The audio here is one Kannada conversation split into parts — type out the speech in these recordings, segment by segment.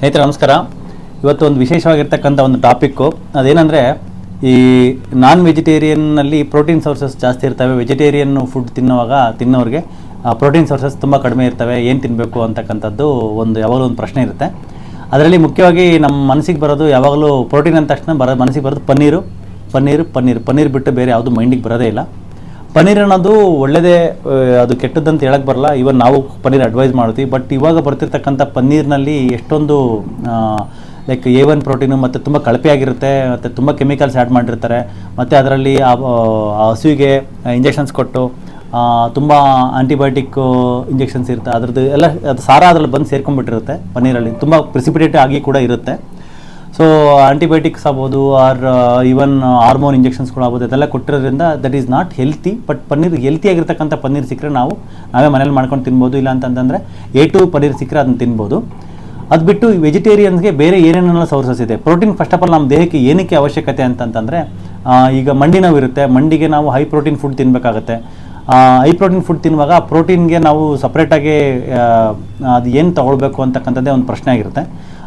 ಸ್ನೇಹಿತರೆ, ನಮಸ್ಕಾರ. ಇವತ್ತು ಒಂದು ವಿಶೇಷವಾಗಿರ್ತಕ್ಕಂಥ ಒಂದು ಟಾಪಿಕ್ಕು. ಅದೇನಂದರೆ, ಈ ನಾನ್ ವೆಜಿಟೇರಿಯನ್ನಲ್ಲಿ ಪ್ರೋಟೀನ್ ಸೋರ್ಸಸ್ ಜಾಸ್ತಿ ಇರ್ತವೆ. ವೆಜಿಟೇರಿಯನ್ ಫುಡ್ ತಿನ್ನುವಾಗ ತಿನ್ನೋರಿಗೆ ಪ್ರೋಟೀನ್ ಸೋರ್ಸಸ್ ತುಂಬ ಕಡಿಮೆ ಇರ್ತವೆ. ಏನು ತಿನ್ನಬೇಕು ಅಂತಕ್ಕಂಥದ್ದು ಒಂದು, ಯಾವಾಗಲೂ ಒಂದು ಪ್ರಶ್ನೆ ಇರುತ್ತೆ. ಅದರಲ್ಲಿ ಮುಖ್ಯವಾಗಿ ನಮ್ಮ ಮನಸ್ಸಿಗೆ ಬರೋದು ಯಾವಾಗಲೂ ಪ್ರೋಟೀನ್ ಅಂದ ತಕ್ಷಣ ಬರೋ, ಮನಸ್ಸಿಗೆ ಬರೋದು ಪನ್ನೀರು. ಪನ್ನೀರು, ಪನ್ನೀರ್. ಪನ್ನೀರ್ ಬಿಟ್ಟು ಬೇರೆ ಯಾವುದು ಮೈಂಡಿಗೆ ಬರೋದೇ ಇಲ್ಲ. ಪನ್ನೀರ್ ಅನ್ನೋದು ಒಳ್ಳೆಯದೇ ಅದು ಕೆಟ್ಟದ್ದಂತ ಹೇಳಕ್ಕೆ ಬರಲ್ಲ. ಇವನ್ ನಾವು ಪನ್ನೀರ್ ಅಡ್ವೈಸ್ ಮಾಡ್ತೀವಿ. ಬಟ್ ಇವಾಗ ಬರ್ತಿರ್ತಕ್ಕಂಥ ಪನ್ನೀರ್ನಲ್ಲಿ ಎಷ್ಟೊಂದು ಲೈಕ್ ಎ ಒನ್ ಪ್ರೋಟೀನು ಮತ್ತು ತುಂಬ ಕಳಪೆಯಾಗಿರುತ್ತೆ ಮತ್ತು ತುಂಬ ಕೆಮಿಕಲ್ಸ್ ಆ್ಯಡ್ ಮಾಡಿರ್ತಾರೆ. ಮತ್ತು ಅದರಲ್ಲಿ ಆ ಆ ಹಸುವಿಗೆ ಇಂಜೆಕ್ಷನ್ಸ್ ಕೊಟ್ಟು ತುಂಬ ಆಂಟಿಬಯೋಟಿಕ್ ಇಂಜೆಕ್ಷನ್ಸ್ ಇರುತ್ತೆ. ಅದ್ರದ್ದು ಎಲ್ಲ, ಅದು ಸಾರ ಅದರಲ್ಲಿ ಬಂದು ಸೇರ್ಕೊಂಡ್ಬಿಟ್ಟಿರುತ್ತೆ ಪನ್ನೀರಲ್ಲಿ. ತುಂಬ ಪ್ರಿಸಿಪಿಟೇಟ್ ಆಗಿ ಕೂಡ ಇರುತ್ತೆ. ಸೊ ಆಂಟಿಬಯೋಟಿಕ್ಸ್ ಆಗ್ಬೋದು ಆರ್ ಈವನ್ ಹಾರ್ಮೋನ್ ಇಂಜೆಕ್ಷನ್ಸ್ಗಳು ಆಗ್ಬೋದು ಅದೆಲ್ಲ ಕೊಟ್ಟಿರೋದ್ರಿಂದ that is not healthy but paneer ಹೆಲ್ತಿಯಾಗಿರ್ತಕ್ಕಂಥ paneer ಸಿಕ್ಕರೆ ನಾವು, ನಾವೇ ಮನೇಲಿ ಮಾಡ್ಕೊಂಡು ತಿನ್ಬೋದು, ಇಲ್ಲ ಅಂತಂತಂದರೆ ಎ ಟು ಪನ್ನೀರ್ ಸಿಕ್ಕರೆ ಅದನ್ನು ತಿನ್ಬೋದು. ಅದು ಬಿಟ್ಟು ವೆಜಿಟೇರಿಯನ್ಸ್ಗೆ ಬೇರೆ ಏನೇನೆಲ್ಲ ಸೋರ್ಸಸ್ ಇದೆ. ಪ್ರೋಟೀನ್ ಫಸ್ಟ್ ಆಫ್ ಆಲ್ ನಮ್ಮ ದೇಹಕ್ಕೆ ಏನಕ್ಕೆ ಅವಶ್ಯಕತೆ ಅಂತಂತಂದರೆ ಈಗ ಮಂಡಿ ನಾವು ಇರುತ್ತೆ. ಮಂಡಿಗೆ ನಾವು ಹೈ ಪ್ರೋಟೀನ್ ಫುಡ್ ತಿನ್ನಬೇಕಾಗತ್ತೆ ಹೈ ಪ್ರೋಟೀನ್ ಫುಡ್ ತಿನ್ನುವಾಗ ಪ್ರೋಟೀನ್ಗೆ ನಾವು ಸಪ್ರೇಟಾಗಿ ಅದು ಏನು ತಗೊಳ್ಬೇಕು ಅಂತಕ್ಕಂಥದ್ದೇ ಒಂದು ಪ್ರಶ್ನೆ ಆಗಿರುತ್ತೆ.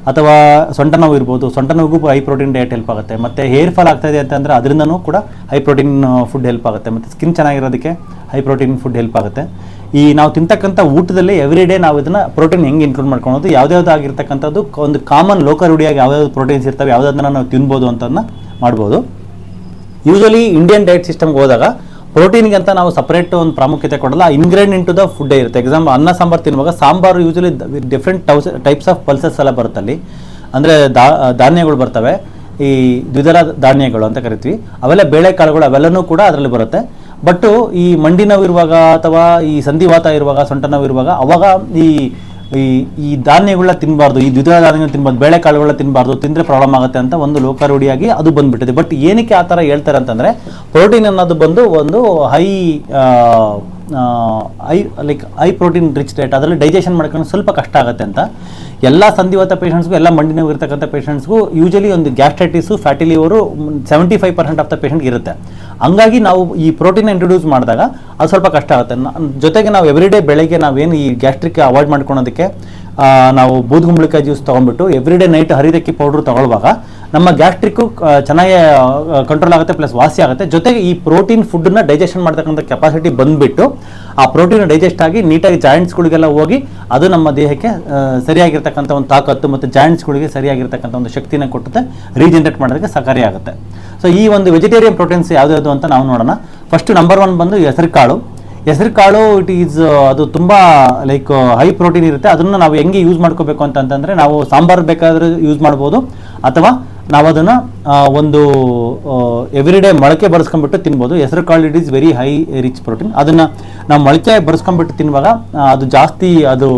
ಅಥವಾ ಸೊಂಟ ನೋವು ಇರ್ಬೋದು, ಸೊಂಟ ನೋವಿಗೂ ಹೈ ಪ್ರೋಟೀನ್ ಡಯಟ್ ಹೆಲ್ಪ್ ಆಗುತ್ತೆ. ಮತ್ತು ಹೇರ್ ಫಾಲ್ ಆಗ್ತಾ ಇದೆ ಅಂತಂದರೆ ಅದರಿಂದನೂ ಕೂಡ ಹೈ ಪ್ರೋಟೀನ್ ಫುಡ್ ಹೆಲ್ಪ್ ಆಗುತ್ತೆ. ಮತ್ತು ಸ್ಕಿನ್ ಚೆನ್ನಾಗಿರೋದಕ್ಕೆ ಹೈ ಪ್ರೋಟೀನ್ ಫುಡ್ ಹೆಲ್ಪ್ ಆಗುತ್ತೆ. ಈ ನಾವು ತಿಂತಕ್ಕಂಥ ಊಟದಲ್ಲಿ ಎವ್ರಿ ಡೇ ನಾವು ಇದನ್ನು ಪ್ರೋಟೀನ್ ಹೆಂಗೆ ಇನ್ಕ್ಲೂಡ್ ಮಾಡ್ಕೊಳೋದು ಯಾವುದ್ಯಾವ್ದಾಗಿರ್ತಕ್ಕಂಥದ್ದು ಒಂದು ಕಾಮನ್ ಲೋಕ ರೂಢಿಯಾಗಿ ಯಾವ್ಯಾವ್ದು ಪ್ರೋಟೀನ್ಸ್ ಇರ್ತವೆ ಯಾವುದನ್ನ ನಾವು ತಿನ್ಬೋದು ಅಂತದನ್ನ ಮಾಡ್ಬೋದು. ಯೂಶಲಿ ಇಂಡಿಯನ್ ಡಯಟ್ ಸಿಸ್ಟಮ್ಗೆ ಹೋದಾಗ ಪ್ರೋಟೀನ್ಗೆ ಅಂತ ನಾವು ಸಪ್ರೇಟ್ ಒಂದು ಪ್ರಾಮುಖ್ಯತೆ ಕೊಡಲ್ಲ ಇಂಗ್ರೀಡಿಯಂಟ್ ದ ಫುಡ್ ಇರುತ್ತೆ. ಎಕ್ಸಾಂಪಲ್ ಅನ್ನ, ಸಾಂಬಾರು ತಿನ್ನುವಾಗ ಸಾಂಬಾರು ಯೂಶಲಿ ಡಿಫ್ರೆಂಟ್ ಟೌಸ್ ಟೈಪ್ಸ್ ಆಫ್ ಪಲ್ಸಸ್ ಎಲ್ಲ ಬರುತ್ತೆ ಅಲ್ಲಿ. ಅಂದರೆ ದಾ, ಧಾನ್ಯಗಳು ಬರ್ತವೆ. ಈ ದ್ವಿದಳ ಧಾನ್ಯಗಳು ಅಂತ ಕರಿತೀವಿ. ಅವೆಲ್ಲ ಬೇಳೆಕಾಳುಗಳು, ಅವೆಲ್ಲನೂ ಕೂಡ ಅದರಲ್ಲಿ ಬರುತ್ತೆ. ಬಟ್ ಈ ಮಂಡಿ ನೋವು ಇರುವಾಗ ಅಥವಾ ಈ ಸಂಧಿವಾತ ಇರುವಾಗ, ಸೊಂಟ ನೋವು ಇರುವಾಗ, ಅವಾಗ ಈ ಈ ಈ ಧಾನ್ಯಗಳನ್ನ ತಿನ್ನಬಾರ್ದು ಈ ದ್ವಿದಳ ಧಾನ್ಯಗಳನ್ನ ತಿನ್ಬಾರ್ದು ಬೇಳೆಕಾಳುಗಳನ್ನ ತಿನ್ನಬಾರ್ದು ತಿಂದರೆ ಪ್ರಾಬ್ಲಮ್ ಆಗುತ್ತೆ ಅಂತ ಒಂದು ಲೋಕಾರೂಢಿಯಾಗಿ ಅದು ಬಂದ್ಬಿಟ್ಟಿದೆ. ಬಟ್ ಏನಕ್ಕೆ ಆ ಥರ ಹೇಳ್ತಾರೆ ಅಂತಂದರೆ ಪ್ರೋಟೀನ್ ಅನ್ನೋದು ಬಂದು ಒಂದು high I like I protein rich diet ಅದರಲ್ಲಿ ಡೈಜೆಷನ್ ಮಾಡ್ಕೊಂಡು ಸ್ವಲ್ಪ ಕಷ್ಟ ಆಗುತ್ತೆ ಅಂತ. ಎಲ್ಲ ಸಂಧಿವಾತ ಪೇಷಂಟ್ಸ್ಗೂ ಎಲ್ಲ ಮಂಡಿ ನೋವು ಇರ್ತಕ್ಕಂಥ ಪೇಷಂಟ್ಸ್ಗೂ ಯೂಶಲಿ ಒಂದು gastritis fatty liver seventy five percent of the ಪೇಷಂಟ್ಗೆ ಇರುತ್ತೆ. ಹಂಗಾಗಿ ನಾವು ಈ ಪ್ರೋಟೀನ್ ಇಂಟ್ರೊಡ್ಯೂಸ್ ಮಾಡಿದಾಗ ಅದು ಸ್ವಲ್ಪ ಕಷ್ಟ ಆಗುತ್ತೆ. ಜೊತೆಗೆ ನಾವು ಎವ್ರಿಡೇ ಬೆಳಗ್ಗೆ ನಾವೇನು ಈ ಗ್ಯಾಸ್ಟ್ರಿಕ್ ಅವಾಯ್ಡ್ ಮಾಡ್ಕೊಳೋದಕ್ಕೆ ನಾವು ಬೂದ್ಗುಂಬಳಿಕಾಯಿ ಜ್ಯೂಸ್ ತೊಗೊಂಡ್ಬಿಟ್ಟು ಎವ್ರಿಡೇ ನೈಟ್ ಹರಿದಕ್ಕಿ ಪೌಡ್ರ್ ತಗೊಳ್ಳುವಾಗ ನಮ್ಮ ಗ್ಯಾಸ್ಟ್ರಿಕ್ಕು ಚೆನ್ನಾಗಿ ಕಂಟ್ರೋಲ್ ಆಗುತ್ತೆ ಪ್ಲಸ್ ವಾಸಿ ಆಗುತ್ತೆ. ಜೊತೆಗೆ ಈ ಪ್ರೋಟೀನ್ ಫುಡ್ನ ಡೈಜೆಷನ್ ಮಾಡ್ತಕ್ಕಂಥ ಕೆಪಾಸಿಟಿ ಬಂದುಬಿಟ್ಟು, ಆ ಪ್ರೋಟೀನ್ ಡೈಜೆಸ್ಟ್ ಆಗಿ ನೀಟಾಗಿ ಜಾಯಿಂಟ್ಸ್ಗಳಿಗೆಲ್ಲ ಹೋಗಿ, ಅದು ನಮ್ಮ ದೇಹಕ್ಕೆ ಸರಿಯಾಗಿರ್ತಕ್ಕಂಥ ಒಂದು ತಾಕತ್ತು ಮತ್ತು ಜಾಯಿಂಟ್ಸ್ಗಳಿಗೆ ಸರಿಯಾಗಿರ್ತಕ್ಕಂಥ ಒಂದು ಶಕ್ತಿನ ಕೊಟ್ಟುತ್ತೆ ರೀಜನರೇಟ್ ಮಾಡೋದಕ್ಕೆ ಸಹಕಾರಿಯಾಗುತ್ತೆ ಸೊ ಈ ಒಂದು ವೆಜಿಟೇರಿಯನ್ ಪ್ರೋಟೀನ್ಸ್ ಯಾವ್ದು ಅಂತ ನಾವು ನೋಡೋಣ. ಫಸ್ಟ್ ನಂಬರ್ ಒನ್ ಬಂದು ಹೆಸರುಕಾಳು. ಹೆಸರುಕಾಳು ಇಟ್ ಈಸ್ ಅದು ತುಂಬ ಲೈಕ್ ಹೈ ಪ್ರೋಟೀನ್ ಇರುತ್ತೆ. ಅದನ್ನು ನಾವು ಹೆಂಗೆ ಯೂಸ್ ಮಾಡ್ಕೋಬೇಕು ಅಂತಂತಂದರೆ ನಾವು ಸಾಂಬಾರು ಬೇಕಾದರೂ ಯೂಸ್ ಮಾಡ್ಬೋದು, ಅಥವಾ ನಾವು ಅದನ್ನು ಒಂದು ಎವ್ರಿಡೇ ಮೊಳಕೆ ಬರ್ಸ್ಕೊಂಡ್ಬಿಟ್ಟು ತಿನ್ಬೋದು. ಹೆಸರು ಕಾಳು it is very high rich protein ಅದನ್ನು ನಾವು ಮೊಳಕೆ ಬರೆಸ್ಕೊಂಡ್ಬಿಟ್ಟು ತಿನ್ನುವಾಗ ಅದು ಜಾಸ್ತಿ ಅದು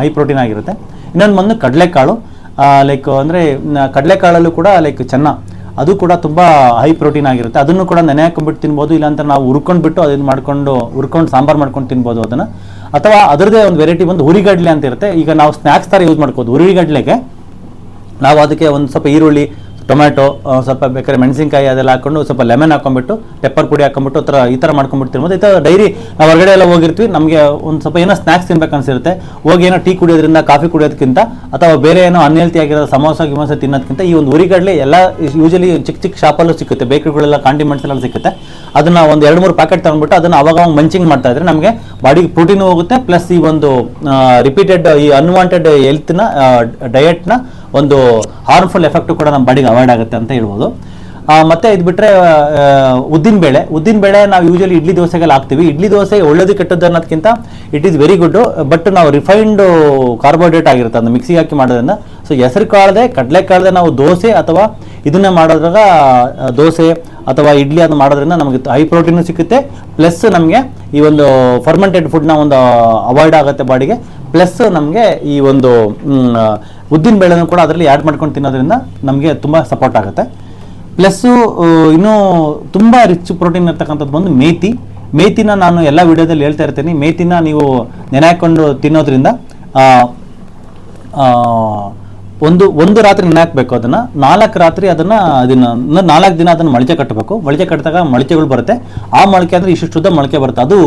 ಹೈ ಪ್ರೋಟೀನ್ ಆಗಿರುತ್ತೆ. ಇನ್ನೊಂದು ಬಂದು ಕಡಲೆಕಾಳು. ಲೈಕ್ ಅಂದರೆ ಕಡಲೆಕಾಳಲ್ಲೂ ಕೂಡ ಲೈಕ್ ಚೆನ್ನ. ಅದು ಕೂಡ ತುಂಬ ಹೈ ಪ್ರೋಟೀನ್ ಆಗಿರುತ್ತೆ. ಅದನ್ನು ಕೂಡ ನೆನೆ ಹಾಕೊಂಡ್ಬಿಟ್ಟು ತಿನ್ಬೋದು. ಇಲ್ಲಾಂತ ನಾವು ಹುರ್ಕೊಂಡ್ಬಿಟ್ಟು ಅದನ್ನು ಮಾಡ್ಕೊಂಡು, ಹುರ್ಕೊಂಡು ಸಾಂಬಾರು ಮಾಡ್ಕೊಂಡು ತಿನ್ಬೋದು ಅದನ್ನು. ಅಥವಾ ಅದರದೇ ಒಂದು ವೆರೈಟಿ ಬಂದು ಹುರಿಗಡ್ಲೆ ಅಂತ ಇರುತ್ತೆ. ಈಗ ನಾವು ಸ್ನ್ಯಾಕ್ಸ್ ಥರ ಯೂಸ್ ಮಾಡ್ಬೋದು ಹುರಿಗಡ್ಲೆಗೆ ನಾವು ಅದಕ್ಕೆ ಒಂದು ಸ್ವಲ್ಪ ಈರುಳ್ಳಿ, ಟೊಮ್ಯಾಟೊ ಸ್ವಲ್ಪ ಬೇಕಾದ್ರೆ ಮೆಣಸಿನಕಾಯಿ ಅದೆಲ್ಲ ಹಾಕೊಂಡು ಸ್ವಲ್ಪ ಲೆಮನ್ ಹಾಕೊಂಡ್ಬಿಟ್ಟು ಪೆಪ್ಪರ್ ಪುಡಿ ಹಾಕೊಂಡ್ಬಿಟ್ಟು ಥರ ಈ ಥರ ಮಾಡ್ಕೊಂಡ್ಬಿಟ್ಟು ತಿನ್ಬೋದು ಈ ಥರ ಡೈರಿ ನಾವು ಹೊರಗಡೆ ಎಲ್ಲ ಹೋಗಿರ್ತೀವಿ, ನಮಗೆ ಒಂದು ಸ್ವಲ್ಪ ಏನೋ ಸ್ನ್ಯಾಕ್ಸ್ ತಿನ್ಬೇಕು ಅನಿಸಿರುತ್ತೆ. ಹೋಗಿ ಏನೋ ಟೀ ಕುಡಿಯೋದ್ರಿಂದ, ಕಾಫಿ ಕುಡಿಯೋದಕ್ಕಿಂತ ಅಥವಾ ಬೇರೆ ಏನೋ ಅನ್ಹೆಲ್ತಿ ಆಗಿರೋ ಸಮೋಸ, ಗಿಮೋಸ ತಿನ್ನೋದಕ್ಕಿಂತ ಈ ಒಂದು ಉರಿಗಡಲೆ ಎಲ್ಲ ಯೂಶಲಿ ಚಿಕ್ಕ ಚಿಕ್ಕ ಶಾಪಲ್ಲೂ ಸಿಗುತ್ತೆ. ಬೇಕರಿಗಳೆಲ್ಲ ಕಾಂಡಿ ಎಲ್ಲ ಸಿಗುತ್ತೆ. ಅದನ್ನು ಒಂದು ಎರಡು ಮೂರು ಪ್ಯಾಕೆಟ್ ತೊಗೊಂಡ್ಬಿಟ್ಟು ಅದನ್ನು ಅವಾಗ ಅವಾಗ ಮಂಚಿಂಗ್ ಮಾಡ್ತಾ ಇದ್ರೆ ನಮಗೆ ಬಾಡಿಗೆ ಪ್ರೋಟೀನು ಹೋಗುತ್ತೆ. ಪ್ಲಸ್ ಈ ಒಂದು ರಿಪೀಟೆಡ್ ಈ ಅನ್ವಾಂಟೆಡ್ ಹೆಲ್ತ್ನ ಡಯಟ್ನ ಒಂದು ಹಾರ್ಮ್ಫುಲ್ ಎಫೆಕ್ಟ್ ಕೂಡ ನಮ್ಮ ಬಾಡಿಗೆ ಅವಾಯ್ಡ್ ಆಗುತ್ತೆ ಅಂತ ಹೇಳ್ಬೋದು. ಮತ್ತೆ ಇದು ಬಿಟ್ಟರೆ ಉದ್ದಿನ ಬೇಳೆ. ಉದ್ದಿನ ಬೇಳೆ ನಾವು ಯೂಶಲಿ ಇಡ್ಲಿ ದೋಸೆಗೆಲ್ಲ ಹಾಕ್ತೀವಿ. ಇಡ್ಲಿ ದೋಸೆ ಒಳ್ಳೇದು ಕೆಟ್ಟದ್ದು ಅನ್ನೋದಕ್ಕಿಂತ it is very good but ನಾವು ರಿಫೈನ್ಡ್ ಕಾರ್ಬೋಹೈಡ್ರೇಟ್ ಆಗಿರುತ್ತೆ ಅದನ್ನ ಮಿಕ್ಸಿಗೆ ಹಾಕಿ ಮಾಡೋದ್ರಿಂದ. ಸೊ ಹೆಸರು ಕಾಳದೆ, ಕಡಲೆ ಕಾಳದೆ ನಾವು ದೋಸೆ ಅಥವಾ ಇದನ್ನೇ ಮಾಡೋದ್ರಾಗ ದೋಸೆ ಅಥವಾ ಇಡ್ಲಿ ಅದು ಮಾಡೋದ್ರಿಂದ ನಮಗೆ ಹೈ ಪ್ರೋಟೀನು ಸಿಗುತ್ತೆ. ಪ್ಲಸ್ ನಮಗೆ ಈ ಒಂದು ಫರ್ಮೆಂಟೆಡ್ ಫುಡ್ನ ಒಂದು ಅವಾಯ್ಡ್ ಆಗುತ್ತೆ ಬಾಡಿಗೆ ಪ್ಲಸ್ ನಮಗೆ ಈ ಒಂದು ಉದ್ದಿನ ಬೇಳೆನೂ ಕೂಡ ಅದರಲ್ಲಿ ಆ್ಯಡ್ ಮಾಡ್ಕೊಂಡು ತಿನ್ನೋದ್ರಿಂದ ನಮಗೆ ತುಂಬ ಸಪೋರ್ಟ್ ಆಗುತ್ತೆ. ಪ್ಲಸ್ಸು ಇನ್ನೂ ತುಂಬ ರಿಚ್ ಪ್ರೋಟೀನ್ ಇರ್ತಕ್ಕಂಥದ್ದು ಬಂದು ಮೇತಿ. ಮೇತಿನ ನಾನು ಎಲ್ಲ ವಿಡಿಯೋದಲ್ಲಿ ಹೇಳ್ತಾ ಇರ್ತೀನಿ. ಮೇತಿನ ನೀವು ನೆನೆ ಹಾಕ್ಕೊಂಡು ತಿನ್ನೋದ್ರಿಂದ ಒಂದು ಒಂದು ರಾತ್ರಿ ನೆನೆ ಹಾಕ್ಬೇಕು ಅದನ್ನ. ನಾಲ್ಕು ರಾತ್ರಿ ಅದನ್ನ ಅದನ್ನ ನಾಲ್ಕು ದಿನ ಅದನ್ನ ಮೊಳಕೆ ಕಟ್ಟಬೇಕು. ಮೊಳಕೆ ಕಟ್ಟಿದಾಗ ಮೊಳಕೆಗಳು ಬರುತ್ತೆ. ಆ ಮೊಳಕೆ ಅಂದ್ರೆ ಇಷ್ಟು ಶುದ್ಧ ಮೊಳಕೆ ಬರುತ್ತೆ. ಅದು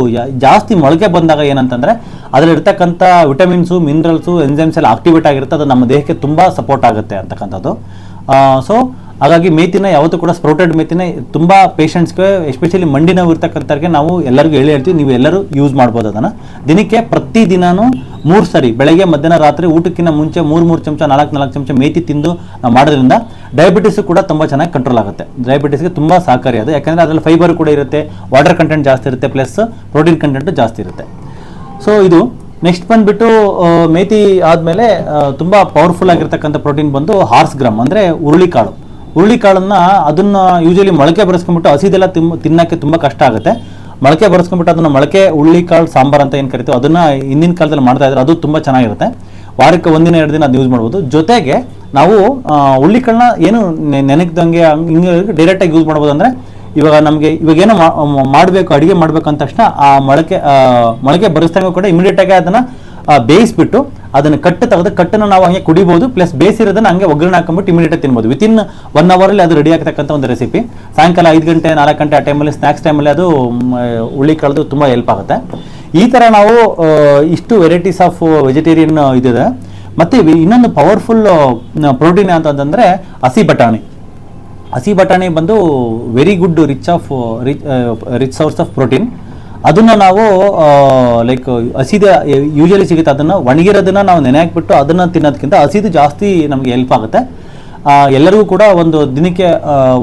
ಜಾಸ್ತಿ ಮೊಳಕೆ ಬಂದಾಗ ಏನಂತಂದ್ರೆ, ಅದರಲ್ಲಿರ್ತಕ್ಕಂಥ ವಿಟಮಿನ್ಸು, ಮಿನರಲ್ಸು, ಎಂಜೈಮ್ಸ್ ಎಲ್ಲ ಆಕ್ಟಿವೇಟ್ ಆಗಿರುತ್ತೆ. ಅದು ನಮ್ಮ ದೇಹಕ್ಕೆ ತುಂಬಾ ಸಪೋರ್ಟ್ ಆಗುತ್ತೆ ಅಂತಕ್ಕಂಥದ್ದು. ಸೊ ಹಾಗಾಗಿ ಮೇತಿನ ಯಾವತ್ತೂ ಕೂಡ ಸ್ಪ್ರೌಟೆಡ್ ಮೇತಿನ ತುಂಬ ಪೇಷಂಟ್ಸ್ಗೆ ಎಸ್ಪೆಷಲಿ ಮಂಡಿ ನೋವು ಇರ್ತಕ್ಕಂಥವ್ರಿಗೆ ನಾವು ಎಲ್ಲರಿಗೂ ಹೇಳಿ ಹೇಳ್ತೀವಿ, ನೀವು ಎಲ್ಲರೂ ಯೂಸ್ ಮಾಡ್ಬೋದು ಅದನ್ನು. ದಿನಕ್ಕೆ ಪ್ರತಿ ದಿನಾನು ಮೂರು ಸರಿ, ಬೆಳಗ್ಗೆ, ಮಧ್ಯಾಹ್ನ, ರಾತ್ರಿ, ಊಟಕ್ಕಿಂತ ಮುಂಚೆ ಮೂರು ಮೂರು ಚಮಚ, ನಾಲ್ಕು ನಾಲ್ಕು ಚಮಚ ಮೇತಿ ತಿಂದು ನಾವು ಮಾಡೋದ್ರಿಂದ ಡಯಾಬಿಟಿಸ್ ಕೂಡ ತುಂಬ ಚೆನ್ನಾಗಿ ಕಂಟ್ರೋಲ್ ಆಗುತ್ತೆ. ಡಯಾಬಿಟಿಸ್ಗೆ ತುಂಬ ಸಹಕಾರಿ ಅದು. ಯಾಕಂದರೆ ಅದರಲ್ಲಿ ಫೈಬರ್ ಕೂಡ ಇರುತ್ತೆ ವಾಟರ್ ಕಂಟೆಂಟ್ ಜಾಸ್ತಿ ಇರುತ್ತೆ ಪ್ಲಸ್ ಪ್ರೋಟೀನ್ ಕಂಟೆಂಟ್ ಜಾಸ್ತಿ ಇರುತ್ತೆ. ಸೊ ಇದು ನೆಕ್ಸ್ಟ್ ಬಂದುಬಿಟ್ಟು ಮೇತಿ ಆದಮೇಲೆ ತುಂಬ ಪವರ್ಫುಲ್ ಆಗಿರ್ತಕ್ಕಂಥ ಪ್ರೋಟೀನ್ ಬಂದು ಹಾರ್ಸ್ ಗ್ರಾಮ್, ಅಂದರೆ ಹುರುಳಿಕಾಳು. ಹುರುಳಿಕಾಳನ್ನ ಅದನ್ನ ಯೂಶಲಿ ಮೊಳಕೆ ಬರೆಸ್ಕೊಂಡ್ಬಿಟ್ಟು ಹಸಿದೆಲ್ಲ ತಿಮ್ ತಿನ್ನಕ್ಕೆ ತುಂಬ ಕಷ್ಟ ಆಗುತ್ತೆ. ಮೊಳಕೆ ಬರೆಸ್ಕೊಂಡ್ಬಿಟ್ಟು ಅದನ್ನ ಮೊಳಕೆ ಹುರುಳಿಕಾಳು ಸಾಂಬಾರ್ ಅಂತ ಏನು ಕರಿತೀವಿ ಅದನ್ನ ಹಿಂದಿನ ಕಾಲದಲ್ಲಿ ಮಾಡ್ತಾ ಇದ್ರು. ಅದು ತುಂಬ ಚೆನ್ನಾಗಿರುತ್ತೆ. ವಾರಕ್ಕೆ ಒಂದಿನ, ಎರಡು ದಿನ ಅದು ಯೂಸ್ ಮಾಡ್ಬೋದು. ಜೊತೆಗೆ ನಾವು ಹುರುಳಿ ಹುರುಳಿಕಾಳನ್ನ ಏನು ನೆನಕ್ದಂಗೆ ಹಂಗ್- ಡೈರೆಕ್ಟಾಗಿ ಯೂಸ್ ಮಾಡ್ಬೋದು ಅಂದರೆ ಇವಾಗ ನಮಗೆ ಇವಾಗ ಏನೋ ಮಾಡಬೇಕು, ಅಡುಗೆ ಮಾಡಬೇಕು ಅಂದ ತಕ್ಷಣ ಆ ಮೊಳಕೆ ಮೊಳಕೆ ಬರೆಸ್ದಂಗೆ ಕೂಡ ಇಮಿಡಿಯೇಟ್ ಆಗಿ ಅದನ್ನ ಬೇಯಿಸ್ಬಿಟ್ಟು ಅದನ್ನು ಕಟ್ಟು ತೆಗೆದು ಕಟ್ಟನ್ನು ನಾವು ಹಂಗೆ ಕುಡಿಬೋದು, ಪ್ಲಸ್ ಬೇಯಿಸಿರೋದನ್ನ ಹಂಗೆ ಒಗ್ಗರಣೆ ಹಾಕೊಂಡ್ಬಿಟ್ಟು ಇಮಿಡಿಯೇಟ್ ತಿನ್ಬೋದು. ವಿತಿನ್ ಒನ್ ಅವರಲ್ಲಿ ಅದು ರೆಡಿ ಆಗ್ತಕ್ಕಂಥ ಒಂದು ರೆಸಿಪಿ ಸಾಯಂಕಾಲ ಐದು ಗಂಟೆ, ನಾಲ್ಕು ಗಂಟೆ ಆ ಟೈಮಲ್ಲಿ ಸ್ನ್ಯಾಕ್ಸ್ ಟೈಮಲ್ಲಿ ಅದು ಉಳ್ಳಿ ಕಳೆದು ತುಂಬ ಹೆಲ್ಪ್ ಆಗುತ್ತೆ. ಈ ಥರ ನಾವು ಇಷ್ಟು ವೆರೈಟೀಸ್ ಆಫ್ ವೆಜಿಟೇರಿಯನ್ ಇದಿದೆ. ಮತ್ತು ಇನ್ನೊಂದು ಪವರ್ಫುಲ್ ಪ್ರೋಟೀನ್ ಅಂತಂದರೆ ಹಸಿ ಬಟಾಣಿ. ಹಸಿ ಬಟಾಣಿ ಬಂದು very good rich of rich rich source of protein ಅದನ್ನ ನಾವು ಲೈಕ್ ಹಸಿದ ಯೂಶಲಿ ಸಿಗುತ್ತೆ ಅದನ್ನ. ಒಣಗಿರೋದನ್ನ ನಾವು ನೆನೆ ಹಾಕ್ಬಿಟ್ಟು ಅದನ್ನ ತಿನ್ನೋದಕ್ಕಿಂತ ಹಸಿದು ಜಾಸ್ತಿ ನಮಗೆ ಹೆಲ್ಪ್ ಆಗುತ್ತೆ. ಎಲ್ಲರಿಗೂ ಕೂಡ ಒಂದು ದಿನಕ್ಕೆ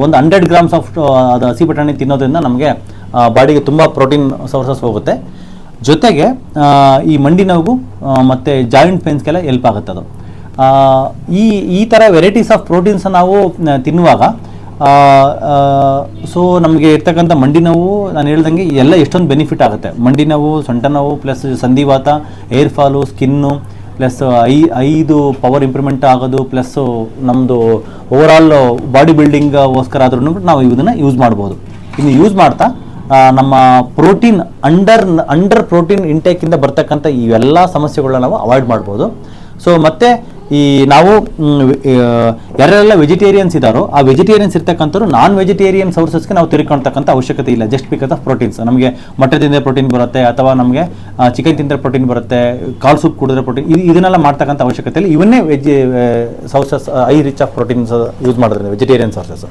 ಒಂದು ಹಂಡ್ರೆಡ್ ಗ್ರಾಮ್ಸ್ ಆಫ್ ಅದು ಹಸಿ ಬಟಾಣಿ ತಿನ್ನೋದ್ರಿಂದ ನಮಗೆ ಬಾಡಿಗೆ ತುಂಬ ಪ್ರೋಟೀನ್ ಸೋರ್ಸಸ್ ಹೋಗುತ್ತೆ. ಜೊತೆಗೆ ಈ ಮಂಡಿ ನೋವು ಮತ್ತು ಜಾಯಿಂಟ್ ಪೇನ್ಸ್ಗೆಲ್ಲ ಹೆಲ್ಪ್ ಆಗುತ್ತೆ ಅದು. ಈ ಈ ಥರ ವೆರೈಟೀಸ್ ಆಫ್ ಪ್ರೋಟೀನ್ಸ್ ನಾವು ತಿನ್ನುವಾಗ ಸೊ ನಮಗೆ ಇರ್ತಕ್ಕಂಥ ಮಂಡಿ ನೋವು, ನಾನು ಹೇಳ್ದಂಗೆ ಎಲ್ಲ ಎಷ್ಟೊಂದು ಬೆನಿಫಿಟ್ ಆಗುತ್ತೆ. ಮಂಡಿ ನೋವು, ಸೊಂಟ ನೋವು ಪ್ಲಸ್ ಸಂಧಿವಾತ hair fall skin plus eye, ಐದು ಪವರ್ ಇಂಪ್ರೂವ್ಮೆಂಟ್ ಆಗೋದು ಪ್ಲಸ್ ನಮ್ಮದು ಓವರಾಲ್ ಬಾಡಿ ಬಿಲ್ಡಿಂಗ್ಗೋಸ್ಕರ ಆದ್ರೂ ನಾವು ಇದನ್ನು ಯೂಸ್ ಮಾಡ್ಬೋದು. ಇನ್ನು ಯೂಸ್ ಮಾಡ್ತಾ ನಮ್ಮ ಪ್ರೋಟೀನ್ ಅಂಡರ್ ಅಂಡರ್ ಪ್ರೋಟೀನ್ ಇಂಟೇಕಿಂದ ಬರ್ತಕ್ಕಂಥ ಇವೆಲ್ಲ ಸಮಸ್ಯೆಗಳನ್ನ ನಾವು ಅವಾಯ್ಡ್ ಮಾಡ್ಬೋದು. ಸೊ ಮತ್ತೆ ಈ ನಾವು ಯಾರೆಲ್ಲ ವೆಜಿಟೇರಿಯನ್ಸ್ ಇದ್ದಾರೋ ಆ ವೆಜಿಟೇರಿಯನ್ಸ್ ಇರ್ತಕ್ಕಂಥವ್ರು ನಾನ್ ವೆಜಿಟೇರಿಯನ್ ಸೋರ್ಸಸ್ಗೆ ನಾವು ತಿರ್ಕೊಳ್ತಕ್ಕಂಥ ಅವಶ್ಯಕತೆ ಇಲ್ಲ. ಜಸ್ಟ್ ಬಿಕಾಸ್ ಆಫ್ ಪ್ರೋಟೀನ್ಸ್ ನಮಗೆ ಮೊಟ್ಟೆ ತಿಂದರೆ ಪ್ರೋಟೀನ್ ಬರುತ್ತೆ, ಅಥವಾ ನಮಗೆ ಚಿಕನ್ ತಿಂದರೆ ಪ್ರೋಟೀನ್ ಬರುತ್ತೆ ಕಾಲ್ ಸೂಪ್ ಕುಡಿದ್ರೆ ಪ್ರೋಟೀನ್ ಇದನ್ನೆಲ್ಲ ಮಾಡ್ತಕ್ಕಂಥ ಅವಶ್ಯಕತೆ ಇಲ್ಲ. ಇವನ್ನೇ veg sources high rich of proteins use ಮಾಡೋದ್ರಿಂದ ವೆಜಿಟೇರಿಯನ್ ಸೋರ್ಸಸ್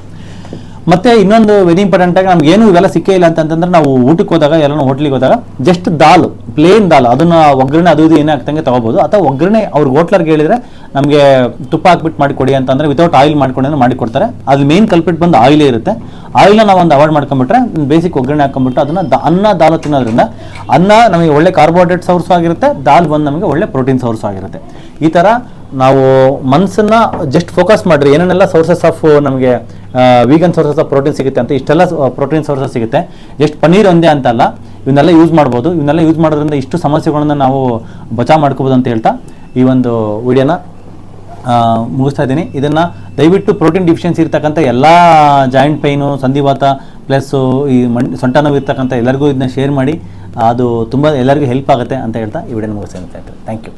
ಮತ್ತೆ ಇನ್ನೊಂದು ವೆರಿ ಇಂಪಾರ್ಟೆಂಟ್ ಆಗಿ ನಮ್ಗೆ ಏನು ಇವೆಲ್ಲ ಸಿಕ್ಕೇ ಇಲ್ಲ ಅಂತಂದ್ರೆ ನಾವು ಊಟಕ್ಕೆ ಹೋದಾಗ, ಎಲ್ಲನೂ ಹೋಟ್ಲಿಗೆ ಹೋದಾಗ ಜಸ್ಟ್ ದಾಲ್ ಪ್ಲೇನ್ ದಾಲ್, ಅದನ್ನ ಒಗ್ಗರಣೆ ಅದು ಇದು ಏನೇ ಆಗ್ತಂಗೆ ತಗೋಬಹುದು ಅಥವಾ ಒಗ್ಗರಣೆ ಅವ್ರಿಗೆ ಹೋಟ್ಲರ್ಗೆ ಹೇಳಿದ್ರೆ ನಮಗೆ ತುಪ್ಪ ಹಾಕ್ಬಿಟ್ಟು ಮಾಡಿ ಕೊಡಿ ಅಂತಂದ್ರೆ ವಿತೌಟ್ ಆಯಿಲ್ ಮಾಡ್ಕೊಂಡು ಮಾಡಿಕೊಡ್ತಾರೆ ಅದು ಮೇನ್ ಕಲ್ಪಿಟ್ ಬಂದು ಆಯಿಲೇ ಇರುತ್ತೆ. ಆಯಿಲ್ನ ನಾವು ಒಂದು ಅವಾಯ್ಡ್ ಮಾಡ್ಕೊಂಬಿಟ್ರೆ ಬೇಸಿಕ್ ಒಗ್ಗರಣೆ ಹಾಕೊಂಡ್ಬಿಟ್ಟು ಅದನ್ನು ದ- ಅನ್ನ ದಾಲ್ ತಿನ್ನೋದ್ರಿಂದ ಅನ್ನ ನಮಗೆ ಒಳ್ಳೆ ಕಾರ್ಬೋಹೈಡ್ರೇಟ್ ಸೋರ್ಸ್ ಆಗಿರುತ್ತೆ, ದಾಲ್ ಬಂದು ನಮಗೆ ಒಳ್ಳೆ ಪ್ರೋಟೀನ್ ಸೋರ್ಸ್ ಆಗಿರುತ್ತೆ. ಈ ಥರ ನಾವು ಮನಸ್ಸನ್ನ ಜಸ್ಟ್ ಫೋಕಸ್ ಮಾಡಿರಿ, ಏನೇನೆಲ್ಲ ಸೋರ್ಸಸ್ ಆಫ್ ನಮಗೆ ವೀಗನ್ ಸೋರ್ಸಸ್ ಆಫ್ ಪ್ರೋಟೀನ್ ಸಿಗುತ್ತೆ ಅಂತ, ಇಷ್ಟೆಲ್ಲ ಪ್ರೋಟೀನ್ ಸೋರ್ಸಸ್ ಸಿಗುತ್ತೆ. ಜಸ್ಟ್ ಪನ್ನೀರ್ ಒಂದೇ ಅಂತಲ್ಲ ಇವನ್ನೆಲ್ಲ ಯೂಸ್ ಮಾಡ್ಬೋದು. ಇವನ್ನೆಲ್ಲ ಯೂಸ್ ಮಾಡೋದ್ರಿಂದ ಇಷ್ಟು ಸಮಸ್ಯೆಗಳನ್ನ ನಾವು ಬಚಾವ್ ಮಾಡ್ಕೋಬೋದು ಅಂತ ಹೇಳ್ತಾ ಈ ಒಂದು ವಿಡಿಯೋನ ಮುಗಿಸ್ತಾ ಇದ್ದೀನಿ. ಇದನ್ನು ದಯವಿಟ್ಟು ಪ್ರೋಟೀನ್ ಡಿಫಿಷಿಯನ್ಸಿ ಇರ್ತಕ್ಕಂಥ ಎಲ್ಲ ಜಾಯಿಂಟ್ ಪೈನು ಸಂಧಿವಾತ ಪ್ಲಸ್ ಈ ಮಣ್, ಸೊಂಟ ನೋವು ಇರ್ತಕ್ಕಂಥ ಎಲ್ಲರಿಗೂ ಇದನ್ನ ಶೇರ್ ಮಾಡಿ. ಅದು ತುಂಬ ಎಲ್ಲರಿಗೂ ಹೆಲ್ಪ್ ಆಗುತ್ತೆ ಅಂತ ಹೇಳ್ತಾ ಈ ವಿಡಿಯೋನ ಮುಗಿಸ್ತೇನೆ ಥ್ಯಾಂಕ್ ಯು